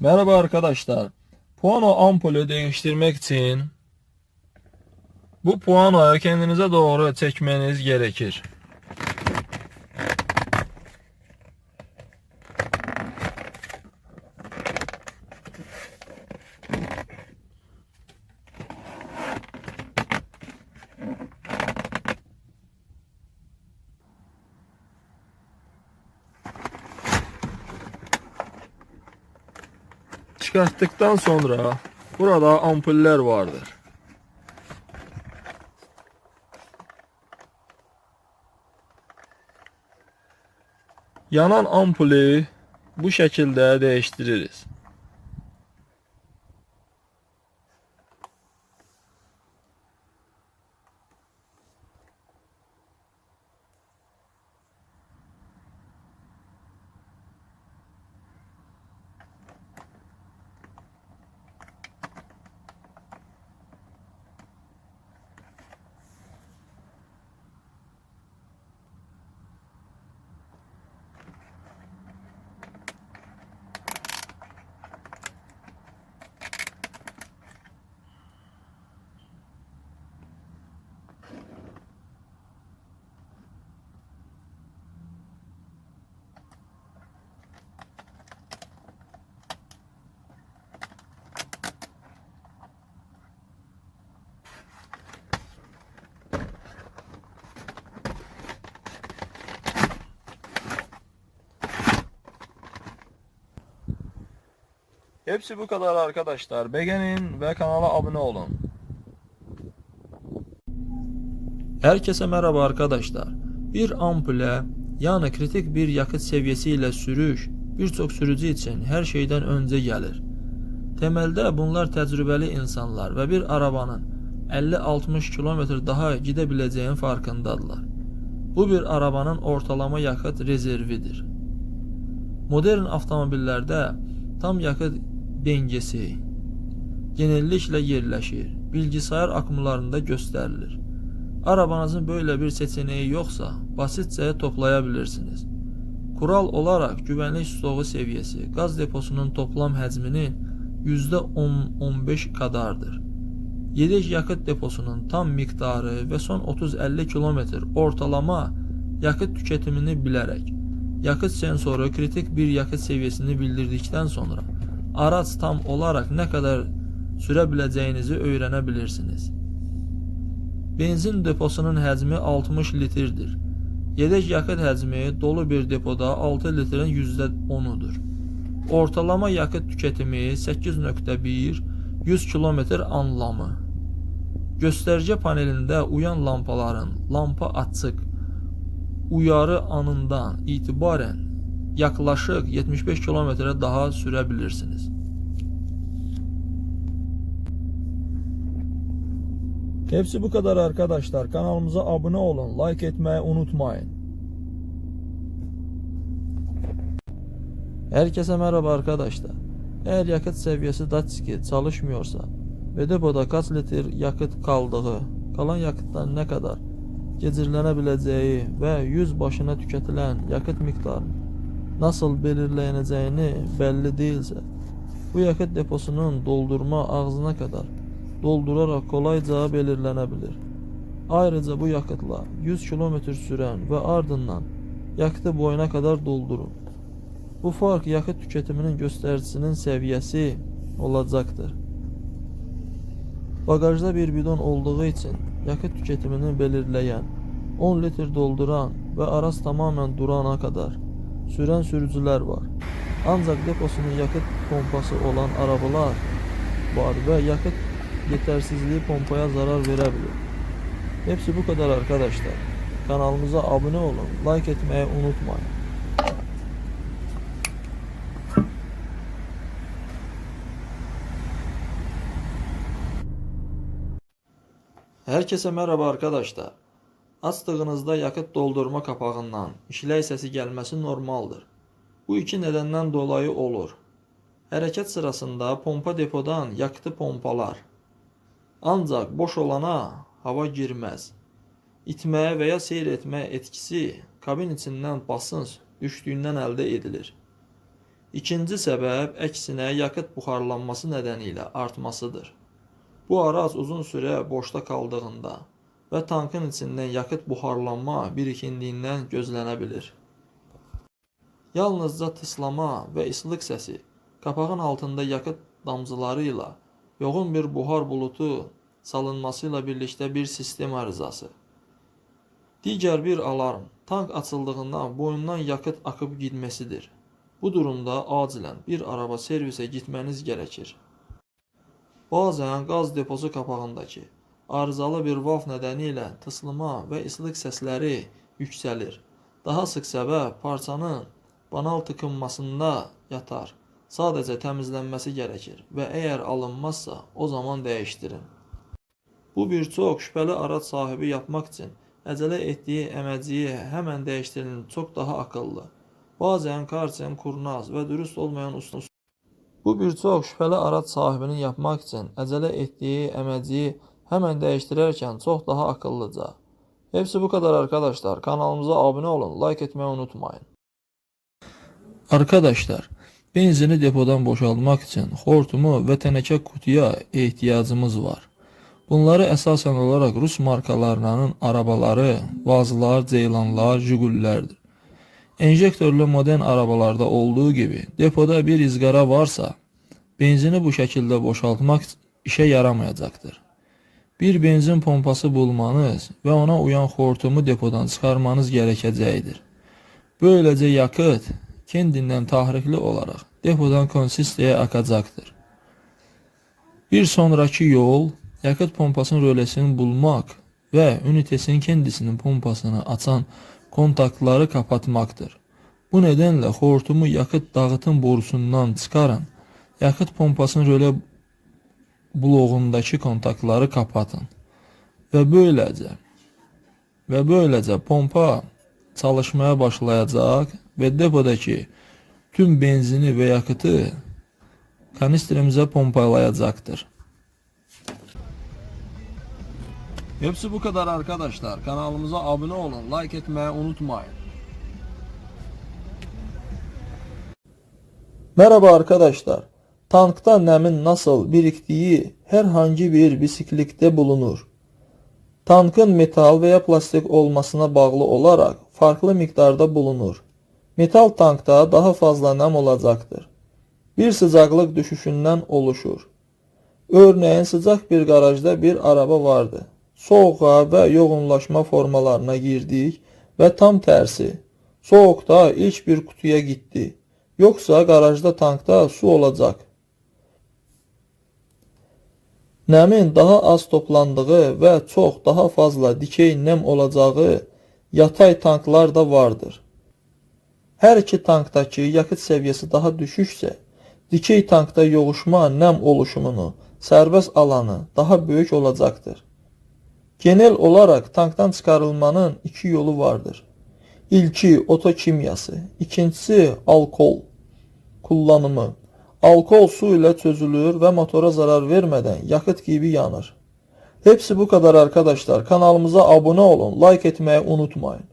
Merhaba arkadaşlar. Puano ampulü değiştirmek için bu puanoyu kendinize doğru çekmeniz gerekir. Çıkarttıktan sonra burada ampuller vardır. Yanan ampulü bu şekilde değiştiririz. Hepsi bu kadar arkadaşlar. Beğenin ve kanala abone olun. Herkese merhaba arkadaşlar. Bir ampule yani kritik bir yakıt seviyesiyle sürüş birçok sürücü için her şeyden önce gelir. Temelde bunlar tecrübeli insanlar ve bir arabanın 50-60 km daha gidebileceğinin farkındadırlar. Bu bir arabanın ortalama yakıt rezervidir. Modern avtomobillerde tam yakıt dengesi genellikle yerleşir. Bilgisayar akımlarında gösterilir. Arabanızın böyle bir seçeneği yoksa basitçe toplayabilirsiniz. Kural olarak güvenlik stoğu seviyesi gaz deposunun toplam həcminin %10-15 kadardır. Yedek yakıt deposunun tam miktarı ve son 30-50 km ortalama yakıt tüketimini bilərək yakıt sensoru kritik bir yakıt seviyesini bildirdikten sonra araç tam olarak ne kadar sürebileceğinizi öğrenebilirsiniz. Benzin deposunun həcmi 60 litrdir. Yedek yakıt həcmi dolu bir depoda 6 litrin %10'udur. Ortalama yakıt tüketimi 8.1 100 km anlamı. Gösterge panelinde uyan lampaların lampa açık uyarı anından itibaren yaklaşık 75 kilometre daha sürebilirsiniz. Hepsi bu kadar arkadaşlar. Kanalımıza abone olun, like etmeyi unutmayın. Herkese merhaba arkadaşlar. Eğer yakıt seviyesi datçiki çalışmıyorsa ve depoda kaç litre yakıt kaldığı, kalan yakıttan ne kadar gecirilənebiləcəyi və 100 başına tükətilən yakıt miktarı nasıl belirlənəcəyini bəlli deyilsə, bu yakıt deposunun doldurma ağzına kadar dolduraraq kolayca belirlənə bilər. Ayrıca bu yakıtla 100 km sürən və ardından yakıtı boyuna kadar doldurun. Bu fark yakıt tüketiminin göstəricisinin səviyyəsi olacaqdır. Bagajda bir bidon olduğu için yakıt tüketimini belirleyen, 10 litre dolduran ve araç tamamen durana kadar süren sürücüler var. Ancak deposunun yakıt pompası olan arabalar var ve yakıt yetersizliği pompaya zarar verebilir. Hepsi bu kadar arkadaşlar. Kanalımıza abone olun, like etmeyi unutmayın. Herkese merhaba arkadaşlar. Açtığınızda yakıt doldurma kapağından işlək səsi gəlməsi normaldır. Bu iki nedenden dolayı olur. Hərəkət sırasında pompa depodan yakıtı pompalar. Ancaq boş olana hava girməz. İtməyə və ya seyr etmə etkisi kabin içindən basınç düşdüyündən əldə edilir. İkinci səbəb əksinə yakıt buxarlanması nedeniyle artmasıdır. Bu araç uzun süre boşta kaldığında ve tankın içinden yakıt buxarlanma birikindiğinden gözlənebilir. Yalnızca tıslama ve ıslıq səsi kapağın altında yakıt damcılarıyla yoğun bir buhar bulutu salınmasıyla birlikte bir sistem arızası. Digər bir alarm tank açıldığında boyundan yakıt akıp gitmesidir. Bu durumda acilen bir araba servise gitmeniz gerekir. Bazen qaz deposu kapağındakı arızalı bir valv nedeniyle tıslama ve ıslıq səsləri yüksəlir. Daha sık səbəb parçanın banal tıkınmasında yatar. Sadəcə təmizlənməsi gerekir ve eğer alınmazsa o zaman değiştirin. Bu bir çox şübhəli araç sahibi yapmaq üçün əcələ etdiyi əməciyi həmən dəyişdirin çox daha akıllı. Bazen karsen kurnaz ve dürüst olmayan usta Bu bir çox şübhəli araç sahibinin yapmaq üçün əcələ etdiyi əməciyi həmən dəyişdirərkən çox daha akıllıca. Hepsi bu kadar arkadaşlar. Kanalımıza abone olun, like etmeyi unutmayın. Arkadaşlar, benzini depodan boşaltmak için hortumu ve teneke kutuya ihtiyacımız var. Bunları esasen olarak Rus markalarının arabaları, Vazlar, Ceylanlar, Jigullerdir. Enjektörlü modern arabalarda olduğu gibi depoda bir izgara varsa benzini bu şekilde boşaltmak işe yaramayacaktır. Bir benzin pompası bulmanız ve ona uyan hortumu depodan çıkarmanız gerekecektir. Böylece yakıt kendinden tahrikli olarak depodan konsisteye akacaktır. Bir sonraki yol yakıt pompasının rölesini bulmak ve ünitesinin kendisinin pompasını açan kontaktları kapatmaktır. Bu nedenle hortumu yakıt dağıtım borusundan çıkarın. Yakıt pompasının röle bloğundaki kontaktları kapatın. Ve böylece ve böylece pompa çalışmaya başlayacak ve depodaki tüm benzini ve yakıtı kanistremize pompalayacaktır. Hepsi bu kadar arkadaşlar. Kanalımıza abone olun, like etmeyi unutmayın. Merhaba arkadaşlar. Tankta nemin nasıl biriktiği herhangi bir bisiklikte bulunur. Tankın metal veya plastik olmasına bağlı olarak farklı miktarda bulunur. Metal tankta daha fazla nem olacaktır. Bir sıcaklık düşüşünden oluşur. Örneğin sıcak bir garajda bir araba vardı. Soğuğa ve yoğunlaşma formalarına girdik ve tam tersi. Soğukta ilk bir kutuya gitti. Yoksa garajda tankta su olacak. Nəmin daha az toplandığı ve çok daha fazla dikey nem olacağı yatay tanklar da vardır. Her iki tankdaki yakıt seviyesi daha düşükse, dikey tankda yoğuşma nem oluşumunu, serbest alanı daha büyük olacaktır. Genel olarak tanktan çıkarılmanın iki yolu vardır. İlki otokimyası, ikincisi alkol kullanımı. Alkol su ile çözülür ve motora zarar vermeden yakıt gibi yanır. Hepsi bu kadar arkadaşlar. Kanalımıza abone olun, like etmeyi unutmayın.